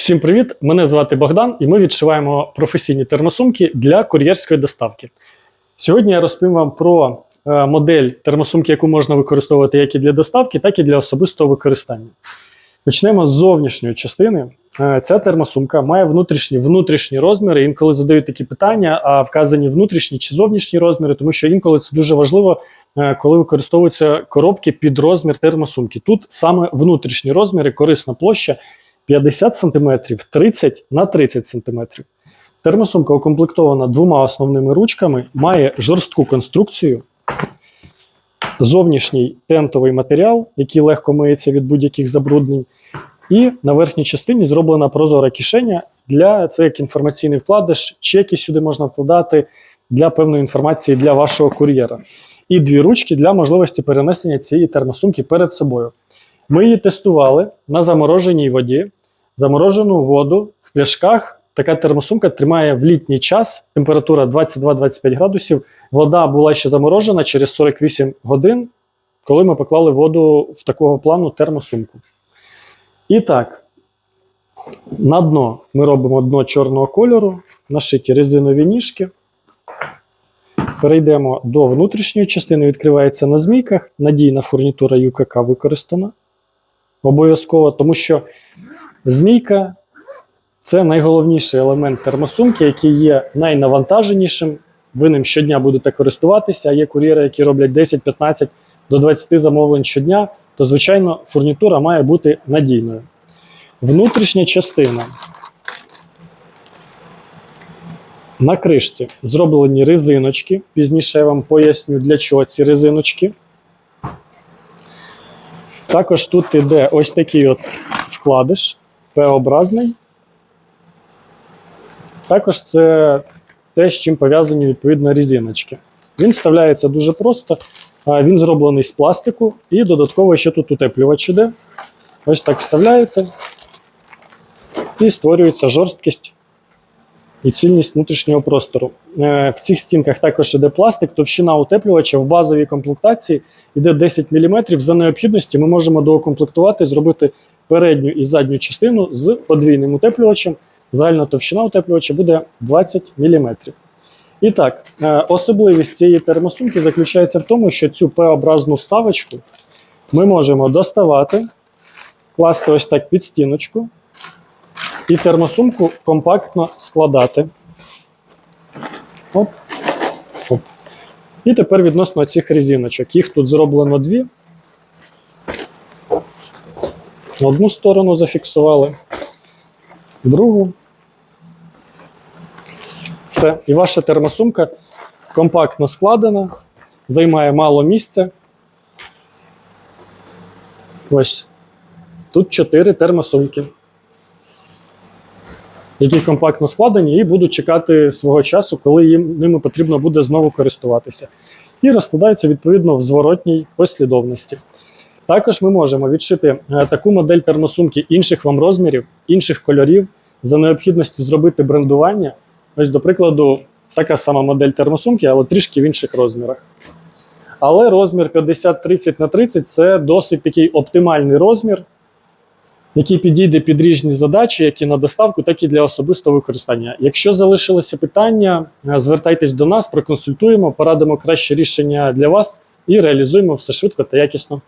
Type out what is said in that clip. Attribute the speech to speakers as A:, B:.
A: Всім привіт! Мене звати Богдан, і ми відшиваємо професійні термосумки для кур'єрської доставки. Сьогодні я розповім вам про е, модель термосумки, яку можна використовувати як і для доставки, так і для особистого використання. Почнемо з зовнішньої частини. Е, Ця термосумка має внутрішні внутрішні розміри. Інколи задають такі питання, а вказані внутрішні чи зовнішні розміри, тому що інколи це дуже важливо, е, коли використовуються коробки під розмір термосумки. Тут саме внутрішні розміри, корисна площа 50 см, 30 на 30 см. Термосумка укомплектована двома основними ручками, має жорстку конструкцію, зовнішній тентовий матеріал, який легко миється від будь-яких забруднень. І на верхній частині зроблена прозора кишеня для це як інформаційний вкладиш, чеки сюди можна вкладати для певної інформації для вашого кур'єра. І дві ручки для можливості перенесення цієї термосумки перед собою. Ми її тестували на замороженій воді. Заморожену воду в пляшках. Така термосумка тримає в літній час, температура 22-25 градусів. Вода була ще заморожена через 48 годин, коли ми поклали воду в такого плану термосумку. І так, на дно ми робимо дно чорного кольору, нашиті резинові ніжки. Перейдемо до внутрішньої частини, відкривається на змійках. Надійна фурнітура ЮКК використана. Обов'язково, тому що змійка це найголовніший елемент термосумки, який є найнавантаженішим. Ви ним щодня будете користуватися. Є кур'єри, які роблять 10, 15 до 20 замовлень щодня, то, звичайно, фурнітура має бути надійною. Внутрішня частина. На кришці зроблені резиночки. Пізніше я вам поясню, для чого ці резиночки. Також тут іде ось такий от вкладиш П-образний. Також це те, з чим пов'язані відповідно резиночки. Він вставляється дуже просто. Він зроблений з пластику і додатково ще тут утеплювач іде. Ось так вставляєте і створюється жорсткість і цільність внутрішнього простору. Е, В цих стінках також іде пластик, товщина утеплювача в базовій комплектації йде 10 мм. За необхідності ми можемо доукомплектувати, зробити передню і задню частину з подвійним утеплювачем. Загальна товщина утеплювача буде 20 мм. І так, е, особливість цієї термосумки заключається в тому, що цю П-образну вставочку ми можемо доставати, класти ось так під стіночку і термосумку компактно складати. Оп, оп. І тепер відносно цих резиночок. Їх тут зроблено дві. Одну сторону зафіксували, другу. Все. І ваша термосумка компактно складена, займає мало місця. Ось. Тут чотири термосумки, які компактно складені і будуть чекати свого часу, коли їм ними потрібно буде знову користуватися. І розкладаються відповідно в зворотній послідовності. Також ми можемо відшити е, таку модель термосумки інших вам розмірів, інших кольорів, за необхідності зробити брендування. Ось, до прикладу, така сама модель термосумки, але трішки в інших розмірах. Але розмір 50-30 на 30 це досить такий оптимальний розмір, який підійде під різні задачі, як на доставку, так і для особистого використання. Якщо залишилися питання, е, звертайтесь до нас, проконсультуємо, порадимо краще рішення для вас і реалізуємо все швидко та якісно.